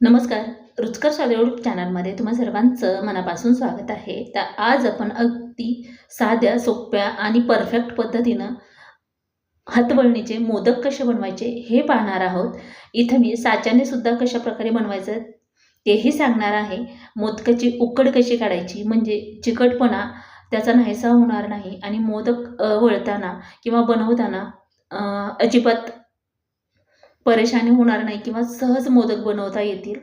नमस्कार. रुचकर स्वाद यूट्यूब चॅनलमध्ये तुम्हा सर्वांचं मनापासून स्वागत आहे. तर आज आपण अगदी साध्या सोप्या आणि परफेक्ट पद्धतीनं हातवळणीचे मोदक कसे बनवायचे हे पाहणार आहोत. इथं मी साच्याने सुद्धा कशा प्रकारे बनवायचं तेही सांगणार आहे. मोदकाची उकड कशी काढायची म्हणजे चिकटपणा त्याचा नाहीसा होणार नाही आणि मोदक वळताना किंवा बनवताना अजिबात परेशानी होणार नाही किंवा सहज मोदक बनवता येतील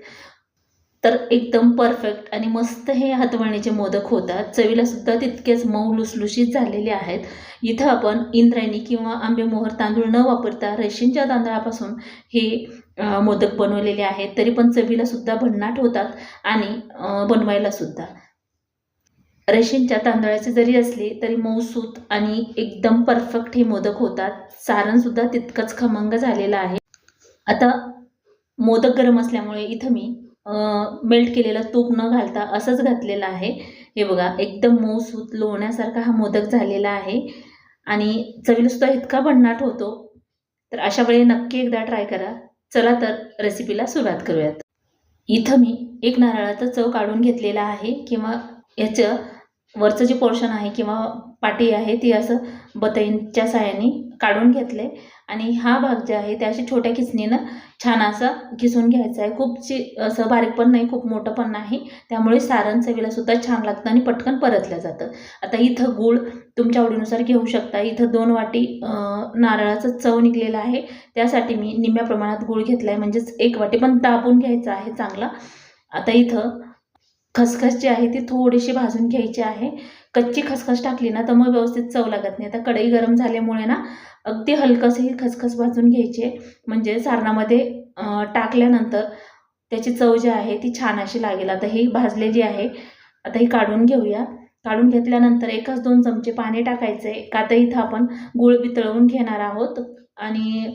तर एकदम परफेक्ट आणि मस्त हे हातवणीचे मोदक होतात. चवीला सुद्धा तितकेच मऊ लुसलुशीत झालेले आहेत. इथं आपण इंद्रायणी किंवा आंबेमोहर तांदूळ न वापरता रेशीमच्या तांदळापासून हे मोदक बनवलेले आहेत. तरी पण चवीला सुद्धा भन्नाट होतात आणि बनवायला सुद्धा. रेशीमच्या तांदळाचे जरी असले तरी मऊसूत आणि एकदम परफेक्ट हे मोदक होतात. सारणसुद्धा तितकंच खमंग झालेलं आहे. आता मोदक गरम असल्यामुळे इथं मी मेल्ट केलेलं तूप न घालता असंच घातलेलं आहे. हे बघा एकदम मऊसूत लोण्यासारखा हा मोदक झालेला आहे. आणि चवीलासुद्धा इतका भन्नाट होतो. तर अशा वेळी नक्की एकदा ट्राय करा. चला तर रेसिपीला सुरुवात करूयात. इथं मी एक नारळाचा चव काढून घेतलेला आहे. किंवा याचं वरचं जे पोर्शन आहे किंवा पाटी आहे ती असं बतईंच्या साहाय्याने काढून घेतले आणि हा भाग जे आहे ते अशा छोट्या किसणीनं छान असा किसून घ्यायचा आहे. खूप ची असं बारीक पण नाही खूप मोठं पण नाही. त्यामुळे सारण चवीला सुद्धा छान लागतं आणि पटकन परतलं जातं. आता इथं गूळ तुमच्या आवडीनुसार घेऊ शकता. इथं दोन वाटी नारळाचं चव निघलेलं आहे. त्यासाठी मी निम्म्या प्रमाणात गूळ घेतला आहे म्हणजेच एक वाटी पण दाबून घ्यायचा आहे चांगला. आता इथं खसखस जी आहे ती थोडीशी भाजून घ्यायची आहे. कच्ची खसखस टाकली ना तर मग व्यवस्थित चव लागत नाही. आता कढई गरम झाल्यामुळे ना अगदी हलकंसं ही खसखस भाजून घ्यायची. आहे म्हणजे सारणामध्ये टाकल्यानंतर त्याची चव जी आहे ती छान अशी लागेल. आता ही भाजलेली आहे. आता ही काढून घेऊया. काढून घेतल्यानंतर एकच दोन चमचे पाणी टाकायचे आहे का तर इथं आपण गूळ वितळवून घेणार आहोत. आणि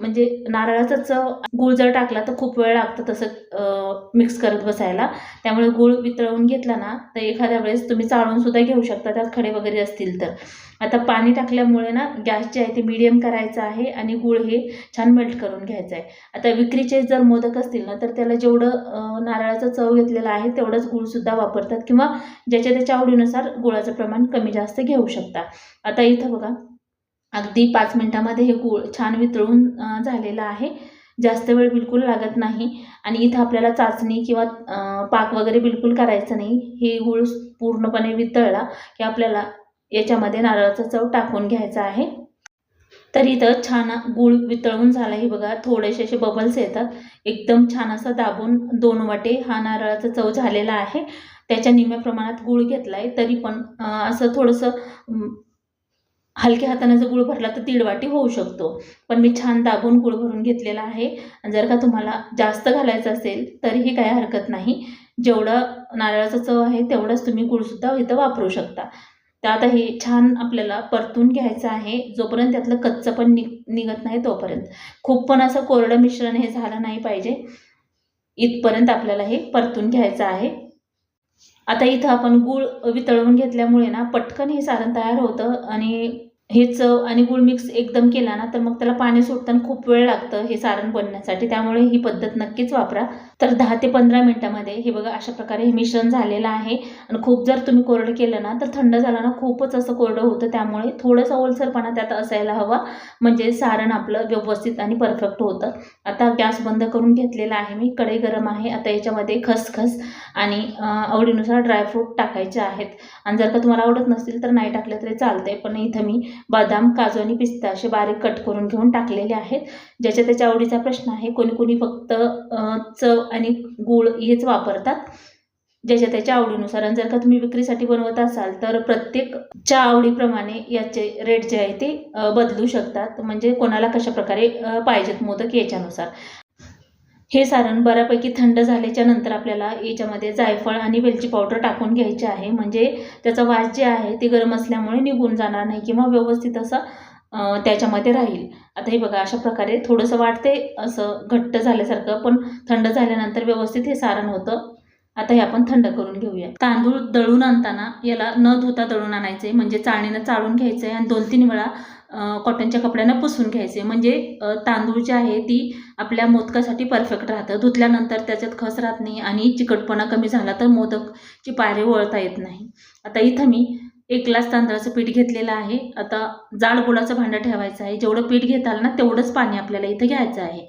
म्हणजे नारळाचा चव गूळ जर टाकला तर खूप वेळ लागतं तसं मिक्स करत बसायला. त्यामुळे गूळ वितळवून घेतला ना तर एखाद्या वेळेस तुम्ही चाळून सुद्धा घेऊ शकता त्यात खडे वगैरे असतील तर. आता पाणी टाकल्यामुळे ना गॅस जे आहे ते मिडियम करायचं आहे आणि गूळ हे छान मेल्ट करून घ्यायचं आहे. आता विक्रीचे जर मोदक असतील ना तर त्याला जेवढं नारळाचा चव घेतलेला आहे तेवढंच गूळसुद्धा वापरतात किंवा ज्याच्या त्याच्या आवडीनुसार गुळाचं प्रमाण कमी जास्त घेऊ शकता. आता इथं बघा अगदी पाच मिनटामध्ये हे गूळ छान वितळून झालेलं आहे. जास्त वेळ बिलकुल लागत नाही. आणि इथं आपल्याला चाचणी किंवा पाक वगैरे बिलकुल करायचं नाही. हे गूळ पूर्णपणे वितळला की आपल्याला याच्यामध्ये नारळाचा चव टाकून घ्यायचा आहे. तर इथं छान गूळ वितळून झाला हे बघा. थोडेसे असे बबल्स येतात. एकदम छान असं दाबून दोन वाटे हा नारळाचा चव झालेला आहे. त्याच्या निम्म्या प्रमाणात गूळ घेतला आहे तरी पण असं थोडंसं हलक्या हाताने जर गुळ भरला तर दीड वाटी होऊ शकतो. पण मी छान दाबून गुळ भरून घेतलेला आहे. आणि जर का तुम्हाला जास्त घालायचं असेल तरीही काही हरकत नाही. जेवढं नारळाचं चव आहे तेवढंच तुम्ही गुळसुद्धा इथं वापरू शकता. त्यात हे छान आपल्याला परतून घ्यायचं आहे. जोपर्यंत त्यातलं कच्चं पण नि निघत नाही तोपर्यंत. खूप पण असं कोरडं मिश्रण हे झालं नाही पाहिजे. इथपर्यंत आपल्याला हे परतून घ्यायचं आहे. आता इथं आपण गूळ वितळवून घेतल्यामुळे ना पटकन हे सारण तयार होतं आणि हे चव आणि गुळ मिक्स एकदम केला ना तर मग त्याला पाणी सुटताना खूप वेळ लागतं हे सारण बनण्यासाठी. त्यामुळे ही पद्धत नक्कीच वापरा. तर दहा ते पंधरा मिनटामध्ये हे बघा अशा प्रकारे हे मिश्रण झालेलं आहे. आणि खूप जर तुम्ही कोरडं केलं ना तर थंड झालं ना खूपच असं कोरडं होतं. त्यामुळे थोडंसं ओलसरपणा त्यात असायला हवा. म्हणजे सारण आपलं व्यवस्थित आणि परफेक्ट होतं. आता गॅस बंद करून घेतलेला आहे मी. कढई गरम आहे. आता याच्यामध्ये खसखस आणि आवडीनुसार ड्रायफ्रूट टाकायचे आहेत. आणि जर का तुम्हाला आवडत नसतील तर नाही टाकलं तरी चालतंय. पण इथं मी बदाम काजू आणि पिस्ता असे बारीक कट करून घेऊन टाकलेले आहेत. ज्याच्या त्याच्या आवडीचा प्रश्न आहे कोणी कोणी फक्त चव आणि गूळ हेच वापरतात ज्याच्या त्याच्या आवडीनुसार. आणि जर का तुम्ही विक्रीसाठी बनवत असाल तर प्रत्येकच्या आवडीप्रमाणे याचे रेट जे आहे ते बदलू शकतात. म्हणजे कोणाला कशा प्रकारे पाहिजेत मोदक याच्यानुसार. हे सारण बऱ्यापैकी थंड झाल्याच्यानंतर आपल्याला याच्यामध्ये जायफळ आणि वेलची पावडर टाकून घ्यायची आहे. म्हणजे त्याचा वास जे आहे ते गरम असल्यामुळे निघून जाणार नाही किंवा व्यवस्थित असं त्याच्यामध्ये राहील. आता हे बघा अशा प्रकारे थोडंसं वाटते असं घट्ट झाल्यासारखं पण थंड झाल्यानंतर व्यवस्थित हे सारण होतं. आता हे आपण थंड करून घेऊया. तांदूळ दळून आणताना याला न धुता दळून आणायचे म्हणजे चाळणीनं चाळून घ्यायचं आहे आणि दोन तीन वेळा कॉटनच्या कपड्यानं पुसून घ्यायचे. म्हणजे तांदूळ जे आहे ती आपल्या मोदकासाठी परफेक्ट राहतं. धुतल्यानंतर त्याच्यात खस राहत नाही आणि चिकटपणा कमी झाला तर मोदकची पायरे वळता येत नाही. आता इथं मी एक ग्लास तांदळाचं पीठ घेतलेलं आहे. आता जाड गुळाचं भांडं ठेवायचं आहे. जेवढं पीठ घेताल ना तेवढंच पाणी आपल्याला इथं घ्यायचं आहे.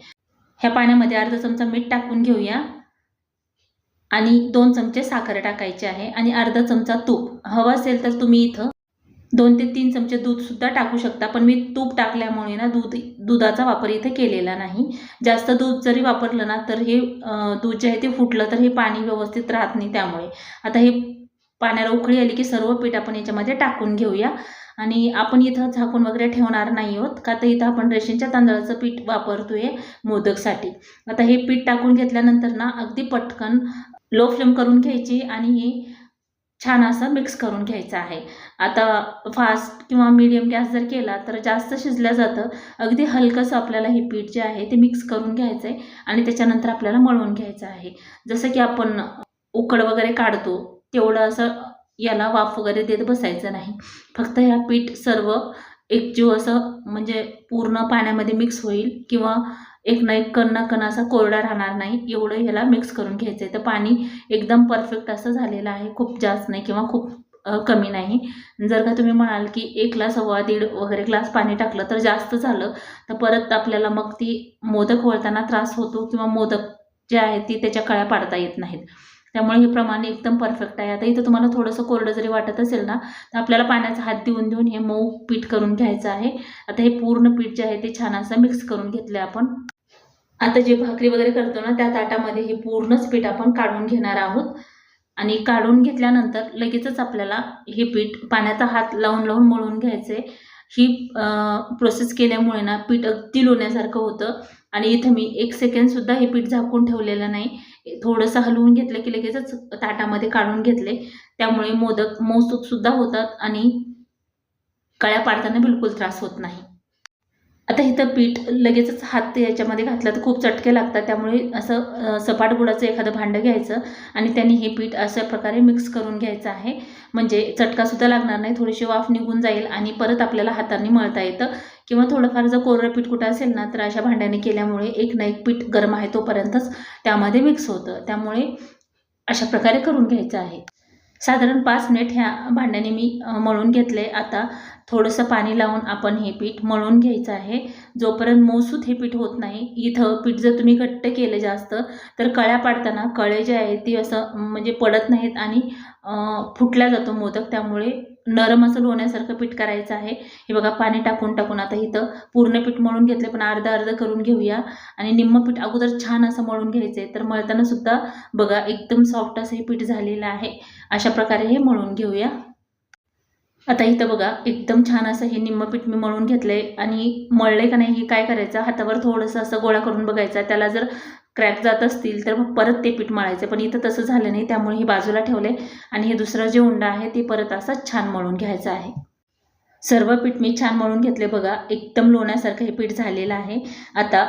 ह्या पाण्यामध्ये अर्धा चमचा मीठ टाकून घेऊया. आणि दोन चमचे साखर टाकायचे आहे आणि अर्धा चमचा तूप. हवं असेल तर तुम्ही इथं दोन ते तीन चमचे दूधसुद्धा टाकू शकता. पण मी तूप टाकल्यामुळे ना दूध दुधाचा वापर इथे केलेला नाही. जास्त दूध जरी वापरलं ना तर हे दूध जे आहे ते फुटलं तर हे पाणी व्यवस्थित राहत नाही त्यामुळे. आता हे पाण्याला उकळी आली की सर्व पीठ आपण याच्यामध्ये टाकून घेऊया. आणि आपण इथं झाकून वगैरे ठेवणार नाही आहोत का तर इथं आपण रेशनच्या तांदळाचं पीठ वापरतो आहे मोदकसाठी. आता हे पीठ टाकून घेतल्यानंतर ना अगदी पटकन लो फ्लेम करून घ्यायची आणि हे छान असं मिक्स करून घ्यायचं आहे. आता फास्ट किंवा मीडियम गॅस जर केला तर जास्त शिजलं जातं. अगदी हलकंसं आपल्याला हे पीठ जे आहे ते मिक्स करून घ्यायचं आहे आणि त्याच्यानंतर आपल्याला मळून घ्यायचं आहे. जसं की आपण उकड वगैरे काढतो तेवढं असं याला वाफ वगैरे देत बसायचं नाही. फक्त ह्या पीठ सर्व एकजीव असं म्हणजे पूर्ण पाण्यामध्ये मिक्स होईल किंवा एक ना एक कण ना कण असा कोरडा राहणार नाही एवढं ह्याला मिक्स करून घ्यायचं आहे तर पाणी एकदम परफेक्ट असं झालेलं आहे. खूप जास्त नाही किंवा खूप कमी नाही. जर का तुम्ही म्हणाल की एक ग्लास सव्वा दीड वगैरे ग्लास पाणी टाकलं तर जास्त झालं तर परत आपल्याला मग ती मोदक वळताना त्रास होतो किंवा मोदक जे आहे ती त्याच्या कळ्या पाडता येत नाहीत. त्यामुळे हे प्रमाण एकदम परफेक्ट आहे. आता इथं तुम्हाला थोडंसं कोरडं जरी वाटत असेल ना तर आपल्याला पाण्याचा हात देऊन देऊन हे मऊ पीठ करून घ्यायचं आहे. आता हे पूर्ण पीठ जे आहे ते छान असं मिक्स करून घेतलं आपण. आता जे भाकरी वगैरे करतो ना त्या ताटामध्ये हे पूर्णच पीठ आपण काढून घेणार आहोत. आणि काढून घेतल्यानंतर लगेचच आपल्याला हे पीठ पाण्याचा हात लावून लावून मळून घ्यायचे ही प्रोसेस केल्यामुळे ना पीठ अगदी लोण्यासारखं होतं. आणि इथं मी एक सेकंडसुद्धा हे पीठ झाकून ठेवलेलं नाही. थोडंसं हलवून घेतलं की लगेचच ताटामध्ये काढून घेतले. त्यामुळे मोदक मौसूकसुद्धा होतात आणि कळ्या पाडताना बिलकुल त्रास होत नाही. आता इथं पीठ लगेचच हात याच्यामध्ये घातला तर खूप चटके लागतात. त्यामुळे असं सपाट गुडाचं एखादं भांडं घ्यायचं आणि त्यांनी हे पीठ अशा प्रकारे मिक्स करून घ्यायचं आहे. म्हणजे चटकासुद्धा लागणार नाही थोडीशी वाफ निघून जाईल आणि परत आपल्याला हाताने मळता येतं. किंवा थोडंफार जर कोरडं पीठ कुठं असेल ना तर अशा भांड्याने केल्यामुळे एक ना एक पीठ गरम आहे तोपर्यंतच त्यामध्ये मिक्स होतं. त्यामुळे अशा प्रकारे करून घ्यायचं आहे. साधारण पाच मिनिट ह्या भांड्याने मी मळून घेतले. आता थोडंसं पाणी लावून आपण हे पीठ मळून घ्यायचं आहे. जोपर्यंत मौसूत हे पीठ होत नाही इथं पीठ जर तुम्ही घट्ट केलं जास्त तर कळ्या पाडताना कळे जे आहेत ती असं म्हणजे पडत नाहीत आणि फुटला जातो मोदक. त्यामुळे नरम असं लोण्यासारखं पीठ करायचं आहे. हे बघा पाणी टाकून टाकून आता इथं पूर्ण पीठ मळून घेतलं पण अर्धा अर्ध करून घेऊया. आणि निम्म पीठ अगोदर छान असं मळून घ्यायचं आहे तर मळताना सुद्धा बघा एकदम सॉफ्ट असं हे पीठ झालेलं आहे. अशा प्रकारे हे मळून घेऊया. आता इथं बघा एकदम छान असं हे निम्म पीठ मी मळून घेतलंय आणि मळले का नाही हे काय करायचं? हातावर थोडंसं असं गोळा करून बघायचा. त्याला जर क्रॅक जात असतील तर मग परत ते पीठ मळायचं. पण इथं तसं झालं नाही त्यामुळे हे बाजूला ठेवले आणि हे दुसरं जे उंडा आहे ते परत असं छान मळून घ्यायचं आहे. सर्व पीठ मी छान मळून घेतले बघा. एकदम लोण्यासारखं हे पीठ झालेलं आहे. आता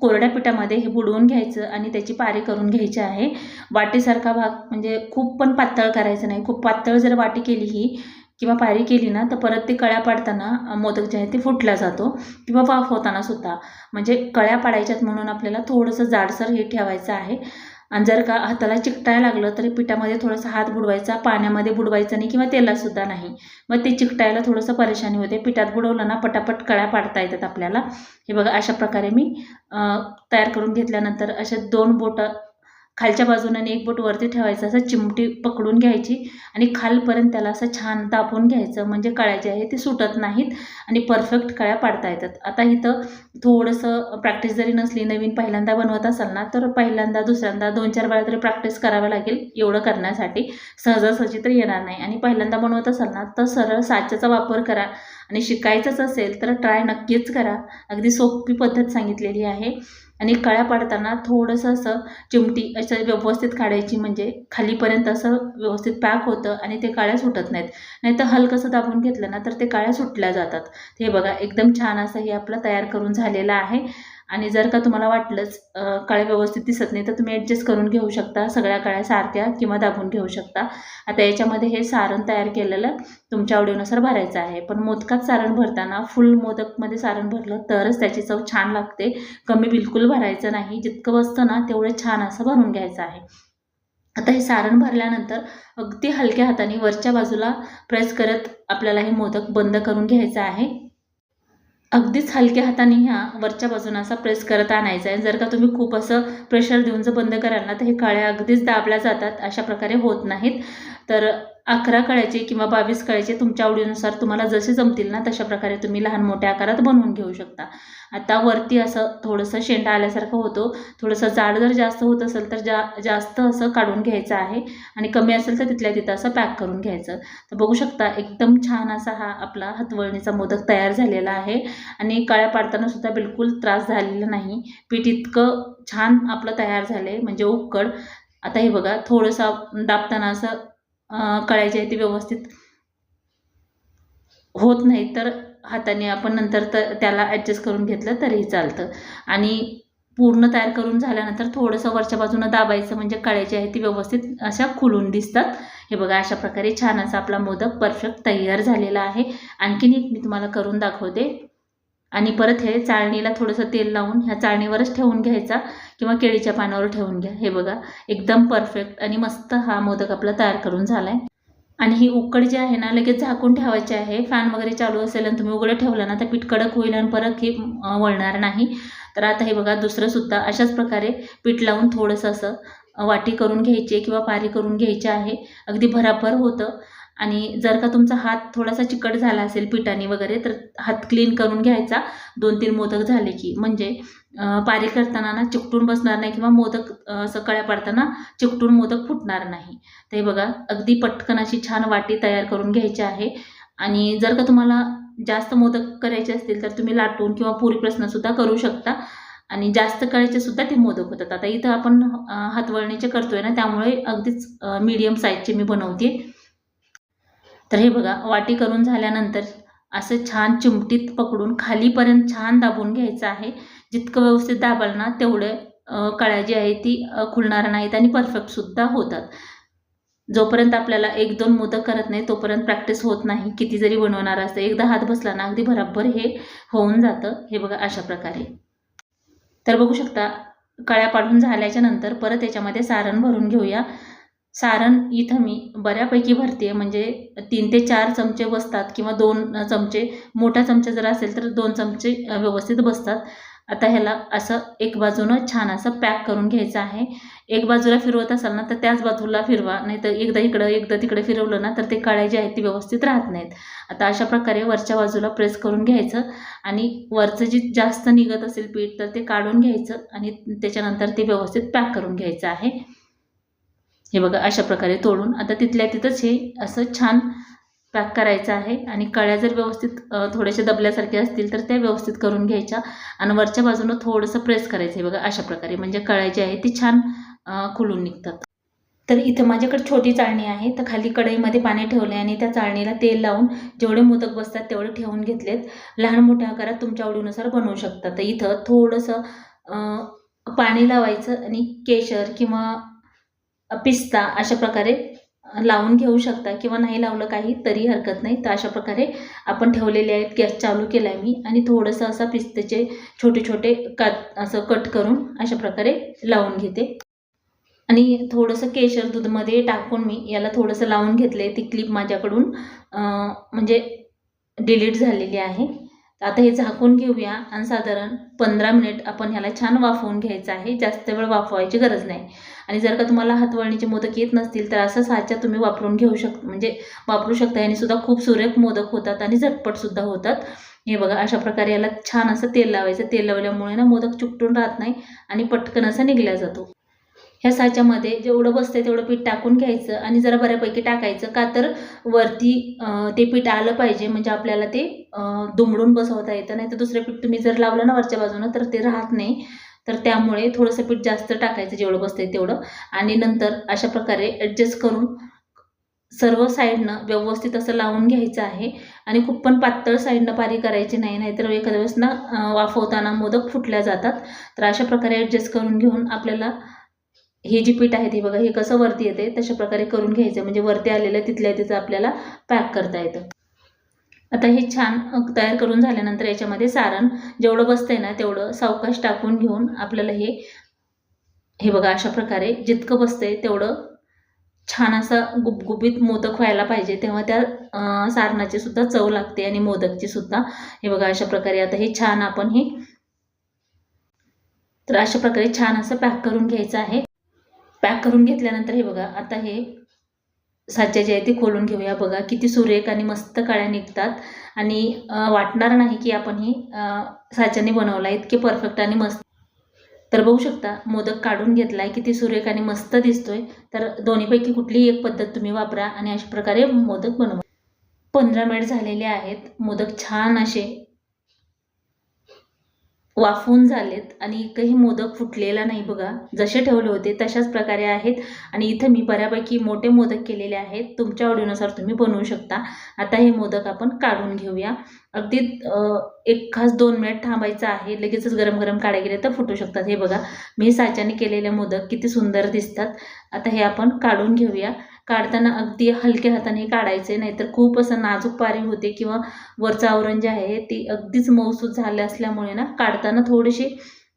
कोरड्या पिठामध्ये हे बुडवून घ्यायचं आणि त्याची पारी करून घ्यायची आहे. वाटीसारखा भाग म्हणजे खूप पण पातळ करायचं नाही. खूप पातळ जर वाटी केली ही किंवा पायरी केली ना तर परत ते कळ्या पाडताना मोदक जे आहे ते फुटला जातो किंवा वाफ होताना सुद्धा. म्हणजे कळ्या पाडायच्यात म्हणून आपल्याला थोडंसं जाडसर हे ठेवायचं आहे. आणि जर का हाताला चिकटायला लागलं तरी पिठामध्ये थोडासा हात बुडवायचा पाण्यामध्ये बुडवायचा नाही किंवा तेलातसुद्धा नाही. मग ते चिकटायला थोडंसं परेशानी होते. पिठात बुडवलं ना पटापट कळ्या पाडता येतात आपल्याला. हे बघा अशा प्रकारे मी तयार करून घेतल्यानंतर अशा दोन बोटं खालच्या बाजूने आणि एक बोट वरती ठेवायचं असं चिमटी पकडून घ्यायची आणि खालपर्यंत त्याला असं छान दाबून घ्यायचं. म्हणजे कळ्या जे आहे ते सुटत नाहीत आणि परफेक्ट कळ्या पाडता येतात. आता इथं थोडंसं प्रॅक्टिस जरी नसली नवीन पहिल्यांदा बनवत असाल ना तर पहिल्यांदा दुसऱ्यांदा दोन चार वेळा तरी प्रॅक्टिस करावं लागेल एवढं करण्यासाठी. सहजासहजी तर येणार नाही. आणि पहिल्यांदा बनवत असाल ना तर सरळ साच्याचा वापर करा आणि शिकायचंच असेल तर ट्राय नक्कीच करा. अगदी सोपी पद्धत सांगितलेली आहे. आणि कळ्या पाडताना थोडंसं असं चिमटी असं व्यवस्थित काढायची म्हणजे खालीपर्यंत असं व्यवस्थित पॅक होतं आणि ते काळ्या सुटत नाहीत. नाही तर हलकंसं दाबून घेतलं ना तर ते काळ्या सुटल्या जातात. हे बघा एकदम छान असं हे आपलं तयार करून झालेलं आहे. आणि जर का तुम्हाला वाटलंच अ, कळ्या व्यवस्थित दिसत नाही तर तुम्ही ॲडजस्ट करून घेऊ शकता सगळ्या कळ्या सारख्या किंवा दाबून घेऊ शकता. आता याच्यामध्ये हे सारण तयार केलेलं तुमच्या आवडीनुसार भरायचं आहे. पण मोदकात सारण भरताना फुल मोदकमध्ये सारण भरलं तरच त्याची चव छान लागते. कमी बिलकुल भरायचं नाही. जितकं बसतं ना तेवढं छान असं भरून घ्यायचं आहे. आता हे सारण भरल्यानंतर अगदी हलक्या हाताने वरच्या बाजूला प्रेस करत आपल्याला हे मोदक बंद करून घ्यायचं आहे. अगदीच हलक्या हाताने ह्या वरच्या बाजूने असा प्रेस करत आणायचा आहे. जर का तुम्ही खूप असं प्रेशर देऊन जर बंद कराल ना तर हे काळ्या अगदीच दाबल्या जातात अशा प्रकारे होत नाहीत. तर अकरा कळ्याचे किंवा बावीस कळ्याचे तुमच्या आवडीनुसार तुम्हाला जसे जमतील ना तशा प्रकारे तुम्ही लहान मोठ्या आकारात बनवून घेऊ शकता. आता वरती असं थोडंसं शेंडा आल्यासारखं होतो. थोडंसं जाड जर जास्त होत असेल तर जा जास्त असं काढून घ्यायचं आहे. आणि कमी असेल तर तिथल्या तिथं असं पॅक करून घ्यायचं. तर बघू शकता एकदम छान असा हा आपला हातवळणीचा मोदक तयार झालेला आहे. आणि कळ्या पाडताना सुद्धा बिलकुल त्रास झालेला नाही. पीठ इतकं छान आपलं तयार झालं आहे म्हणजे उकड. आता हे बघा थोडंसं दाबताना असं कळायची आहे ती व्यवस्थित होत नाही तर हाताने आपण नंतर तर त्याला ॲडजस्ट करून घेतलं तरीही चालतं. आणि पूर्ण तयार करून झाल्यानंतर थोडंसं वरच्या बाजूनं दाबायचं म्हणजे कळ्याची आहे ती व्यवस्थित अशा खुलून दिसतात. हे बघा अशा प्रकारे छान असा आपला मोदक परफेक्ट तयार झालेला आहे. आणखीन एक मी तुम्हाला करून दाखवते. आणि परत हे चाळणीला थोडंसं तेल लावून ह्या चाळणीवरच ठेवून घ्यायचा. किंवा केळीच्या पानावर ठेवून घ्या. हे बघा एकदम परफेक्ट आणि मस्त हा मोदक आपला तयार करून झाला आहे आणि ही उकड जी आहे ना लगेच झाकून ठेवायची आहे. फॅन वगैरे चालू असेल आणि तुम्ही उघडं ठेवलं ना तर पीठ कडक होईल आणि परत हे वळणार नाही. तर आता हे बघा दुसरंसुद्धा अशाच प्रकारे पीठ लावून थोडंसं असं वाटी करून घ्यायची किंवा पारी करून घ्यायची आहे. अगदी भराभर होतं. आणि जर का तुमचा हात थोडासा चिकट झाला असेल पिठाने वगैरे तर हात क्लीन करून घ्यायचा. दोन तीन मोदक झाले की. म्हणजे पारी करताना ना चिकटून बसणार नाही किंवा मोदक सकाळ्या असं कळ्या चिकटून मोदक फुटणार नाही. ते बघा अगदी पटकन अशी छान वाटी तयार करून घ्यायची आहे. आणि जर का तुम्हाला जास्त मोदक करायचे असतील तर तुम्ही लाटून किंवा पुरी प्रश्नसुद्धा करू शकता. आणि जास्त करायचे सुद्धा ते मोदक होतात. आता इथं आपण हातवळणीचे करतोय ना त्यामुळे अगदीच मीडियम साईजचे मी बनवते. तर हे बघा वाटी करून झाल्यानंतर असं छान चिमटीत पकडून खालीपर्यंत छान दाबून घ्यायचं आहे. जितकं व्यवस्थित दाबाल ना तेवढे कळ्या जी आहे ती खुलणार नाहीत आणि परफेक्टसुद्धा होतात. जोपर्यंत आपल्याला एक दोन मोदक करत नाही तोपर्यंत प्रॅक्टिस होत नाही. किती जरी बनवणार असतं एकदा हात बसला ना अगदी बराबर हे होऊन जातं. हे बघा अशा प्रकारे. तर बघू शकता कळ्या पाडून झाल्याच्यानंतर परत याच्यामध्ये सारण भरून घेऊया. सारण इथं मी बऱ्यापैकी भरते म्हणजे तीन ते चार चमचे बसतात किंवा दोन चमचे मोठा चमचा जर असेल तर दोन चमचे व्यवस्थित बसतात. आता ह्याला असं एक बाजूनं छान असं पॅक करून घ्यायचं आहे. एक बाजूला फिरवत असाल ना तर त्याच बाजूला फिरवा. नाही तर एकदा इकडं एकदा तिकडे फिरवलं ना तर ते कळ्या जे आहेत ती व्यवस्थित राहत नाहीत. आता अशा प्रकारे वरच्या बाजूला प्रेस करून घ्यायचं आणि वरचं जे जास्त निघत असेल पीठ तर ते काढून घ्यायचं आणि त्याच्यानंतर ते व्यवस्थित पॅक करून घ्यायचं आहे. हे बघा अशा प्रकारे तोडून आता तिथल्या तिथंच हे असं छान पॅक करायचं आहे आणि कळ्या जर व्यवस्थित थोड्याशा दबल्यासारख्या असतील तर त्या व्यवस्थित करून घ्यायच्या आणि वरच्या बाजूनं थोडंसं प्रेस करायचं आहे बघा अशा प्रकारे. म्हणजे कळ्या जी आहे ती छान खुलून निघतात. तर इथं माझ्याकडे छोटी चाळणी आहे. तर खाली कढईमध्ये पाणी ठेवले आणि त्या चाळणीला तेल लावून जेवढे मोदक बसतात तेवढे ठेवून घेतलेत. लहान मोठ्या आकारात तुमच्या आवडीनुसार बनवू शकता. तर इथं थोडंसं पाणी लावायचं आणि केशर किंवा पिस्ता अशा प्रकारे लावून घेऊ शकता किंवा नाही लावलं काही तरी हरकत नाही. तर अशा प्रकारे आपण ठेवलेले आहेत गॅस चालू केला आहे मी आणि थोडंसं असं पिस्त्याचे छोटे छोटे कात असं कट करून अशा प्रकारे लावून घेते. आणि थोडंसं केशर दूधमध्ये टाकून मी याला थोडंसं लावून घेतले ती क्लिप माझ्याकडून म्हणजे डिलीट झालेली आहे. तर आता हे झाकून घेऊया आणि साधारण पंधरा मिनिट आपण ह्याला छान वाफवून घ्यायचं आहे. जास्त वेळ वाफवायची गरज नाही. आणि जर का तुम्हाला हातवळणीचे मोदक येत नसतील तर असं साच्या तुम्ही वापरून घेऊ शक म्हणजे वापरू शकता. आणि सुद्धा खूप सुरेख मोदक होतात आणि झटपटसुद्धा होतात. हे बघा अशा प्रकारे याला छान असं तेल लावायचं. तेल लावल्यामुळे ना मोदक चुकटून राहत नाही आणि पटकन असा निघला जातो. ह्या साच्यामध्ये जेवढं बसतं तेवढं पीठ टाकून घ्यायचं आणि जरा बऱ्यापैकी टाकायचं. का तर वरती ते पीठ आलं पाहिजे. म्हणजे आपल्याला ते दुमडून बसवता येतं. नाही तर दुसरं पीठ तुम्ही जर लावलं ना वरच्या बाजूनं तर ते राहत नाही. तर त्यामुळे थोडंसं पीठ जास्त टाकायचं जेवढं बसतंय तेवढं. आणि नंतर अशा प्रकारे ॲडजस्ट करून सर्व साईडनं व्यवस्थित असं लावून घ्यायचं आहे. आणि खूप पण पातळ साईडनं पारी करायची नाही. नाहीतर एखाद्या वेळेस ना वाफवताना मोदक फुटल्या जातात. तर अशा प्रकारे ॲडजस्ट करून घेऊन आपल्याला हे जी पीठ आहे ते बघा हे कसं वरती येते तशा प्रकारे करून घ्यायचं म्हणजे वरती आलेलं तिथल्या तिथं आपल्याला पॅक करता येतं. आता हे छान तयार करून झाल्यानंतर याच्यामध्ये सारण जेवढं बसतंय ना तेवढं सावकाश टाकून घेऊन आपल्याला हे हे बघा अशा प्रकारे जितकं बसतंय तेवढं छान असं गुबगुबीत मोदक व्हायला पाहिजे. तेव्हा त्या सारणाची सुद्धा चव लागते आणि मोदकची सुद्धा. हे बघा अशा प्रकारे आता हे छान आपण हे तर अशा प्रकारे छान असं पॅक करून घ्यायचं आहे. पॅक करून घेतल्यानंतर हे बघा आता हे साच्या जे आहे ते खोलून घेऊया. बघा किती सुरेख आणि मस्त काळ्या निघतात. आणि वाटणार नाही की आपण ही साच्याने बनवला. इतके परफेक्ट आणि मस्त. तर बघू शकता मोदक काढून घेतलाय. किती सुरेख आणि मस्त दिसतोय. तर दोन्हीपैकी कुठलीही एक पद्धत तुम्ही वापरा आणि अशा प्रकारे मोदक बनवा. पंधरा मिनिट झालेले आहेत. मोदक छान असे वाफून झालेत आणि एकही मोदक फुटलेला नाही बघा. जसे ठेवले होते तशाच प्रकारे आहेत. आणि इथं मी बऱ्यापैकी मोठे मोदक केलेले आहेत. तुमच्या आवडीनुसार तुम्ही बनवू शकता. आता हे मोदक आपण काढून घेऊया. अगदी एक खास दोन मिनिट थांबायचं आहे लगेचच गरम गरम काढे गेले तर फुटू शकतात. हे बघा मी साच्याने केलेले मोदक किती सुंदर दिसतात. आता हे आपण काढून घेऊया. काढताना अगदी हलक्या हाताने काढायचे नाहीतर खूप असं नाजूक पारी होते किंवा वरचं आवरण जे आहे ते अगदीच मौसूद झालं असल्यामुळे ना काढताना थोडीशी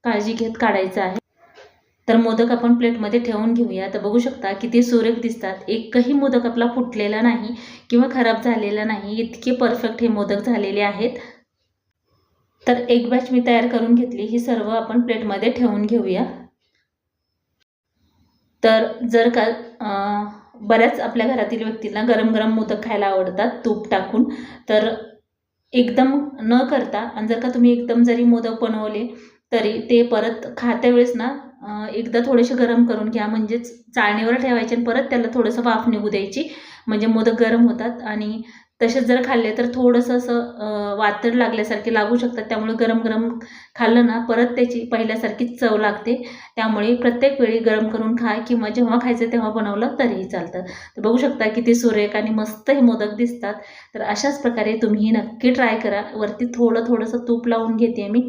काळजी घेत काढायचं आहे. तर मोदक आपण प्लेटमध्ये ठेवून घेऊया. तर बघू शकता किती सुरेख दिसतात. एकही मोदक आपला फुटलेला नाही किंवा खराब झालेला नाही. इतके परफेक्ट हे मोदक झालेले आहेत. तर एक बॅच मी तयार करून घेतली. ही सर्व आपण प्लेटमध्ये ठेवून घेऊया. तर जर का बऱ्याच आपल्या घरातील व्यक्तींना गरम गरम मोदक खायला आवडतात तूप टाकून तर एकदम न करता आणि जर का तुम्ही एकदम जरी मोदक बनवले तरी ते परत खात्या वेळेस ना एकदा थोडेसे गरम करून घ्या. म्हणजेच चाळणीवर ठेवायचे आणि परत त्याला थोडंसं वाफ निघू द्यायची. म्हणजे मोदक गरम होतात आणि तसेच जर खाल्ले तर थोडंसं असं वातड लागल्यासारखे लागू शकतात. त्यामुळे गरम गरम खाल्लं ना परत त्याची पहिल्यासारखीच चव लागते. त्यामुळे प्रत्येक वेळी गरम करून खा किंवा जेव्हा खायचं तेव्हा बनवलं तरीही चालतं. तर बघू शकता किती सुरेख आणि मस्त हे मोदक दिसतात. तर अशाच प्रकारे तुम्ही नक्की ट्राय करा. वरती थोडं थोडंसं तूप लावून घेते मी.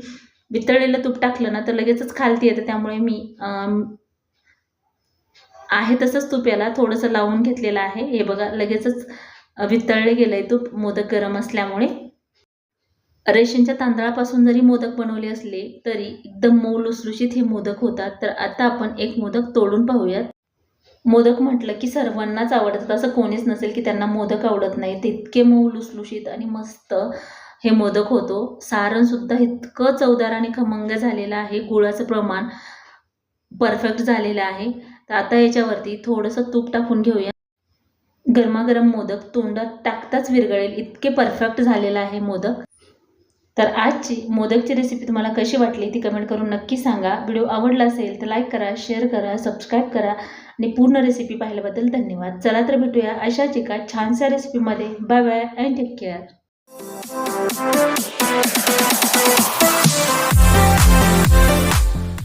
वितळलेलं तूप टाकलं ना तर लगेचच खालती येतं. त्यामुळे मी आहे तसंच तूप याला. थोडंसं लावून घेतलेलं आहे. हे बघा लगेचच वितळले गेलं आहे तूप. मोदक गरम असल्यामुळे. रेशनच्या तांदळापासून जरी मोदक बनवले असले तरी एकदम मऊ लुसलुशीत हे मोदक होतात. तर आता आपण एक मोदक तोडून पाहूयात. मोदक म्हटलं की सर्वांनाच आवडतात. असं कोणीच नसेल की त्यांना मोदक आवडत नाही. तितके इतके मऊ लुसलुशीत आणि मस्त हे मोदक होतो. सारणसुद्धा इतकं चवदार आणि खमंग झालेलं आहे. गुळाचं प्रमाण परफेक्ट झालेलं आहे. तर आता याच्यावरती थोडंसं तूप टाकून घेऊया. गरमागरम मोदक तोंडात टाकताच विरघळेल. इतके परफेक्ट झालेलं आहे मोदक. तर आजची मोदकची रेसिपी तुम्हाला कशी वाटली ती कमेंट करून नक्की सांगा. व्हिडिओ आवडला असेल तर लाईक करा शेअर करा सबस्क्राईब करा आणि पूर्ण रेसिपी पाहिल्याबद्दल धन्यवाद. चला तर भेटूया अशाच एका छानशा रेसिपीमध्ये bye bye and take care Música